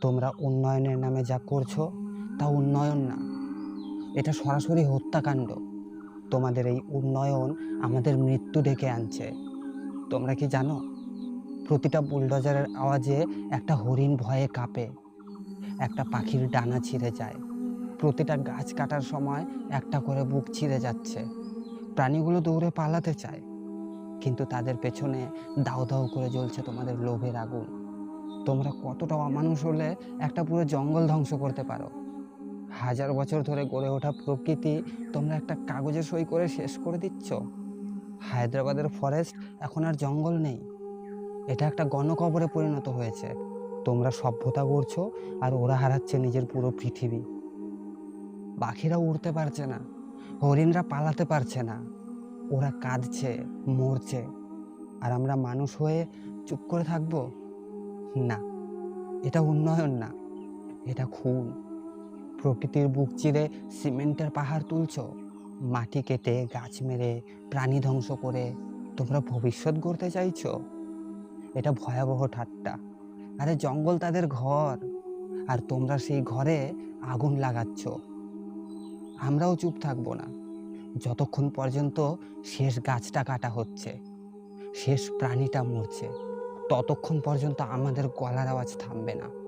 তোমরা উন্নয়নের নামে যা করছ তা উন্নয়ন না। এটা সরাসরি হত্যাকাণ্ড। তোমাদের এই উন্নয়ন আমাদের মৃত্যু ডেকে আনছে। তোমরা কি জানো? প্রতিটা বুলডোজারের আওয়াজে একটা হরিণ ভয়ে কাঁপে। একটা পাখির ডানা ছিঁড়ে যায়। প্রতিটা গাছ কাটার সময় একটা করে বুক ছিঁড়ে যাচ্ছে। প্রাণীগুলো দৌড়ে পালাতে চায়। কিন্তু তাদের পেছনে দাও দাও করে জ্বলছে তোমাদের লোভের আগুন। তোমরা কতটা অমানুষ হলে একটা পুরো জঙ্গল ধ্বংস করতে পারো। হাজার বছর ধরে গড়ে ওঠা প্রকৃতি তোমরা একটা কাগজে সই করে শেষ করে দিচ্ছ। হায়দ্রাবাদের ফরেস্ট এখন আর জঙ্গল নেই। এটা একটা গণকবরে পরিণত হয়েছে। তোমরা সভ্যতা করছ আর ওরা হারাচ্ছে নিজের পুরো পৃথিবী। পাখিরা উড়তে পারছে না। হরিণরা পালাতে পারছে না। ওরা কাঁদছে, মরছে। আর আমরা মানুষ হয়ে চুপ করে থাকব? না, এটা উন্নয়ন না, এটা খুন। প্রকৃতির বুক চিরে সিমেন্টের পাহাড় তুলছ, মাটি কেটে গাছ মেরে প্রাণী ধ্বংস করে তোমরা ভবিষ্যৎ গড়তে চাইছো? এটা ভয়াবহ ঠাট্টা। আরে জঙ্গল তাদের ঘর, আর তোমরা সেই ঘরে আগুন লাগাচ্ছ। আমরাও চুপ থাকব না। যতক্ষণ পর্যন্ত শেষ গাছটা কাটা হচ্ছে, শেষ প্রাণীটা মরছে। ততক্ষণ পর্যন্ত আমাদের গলার আওয়াজ থামবে না।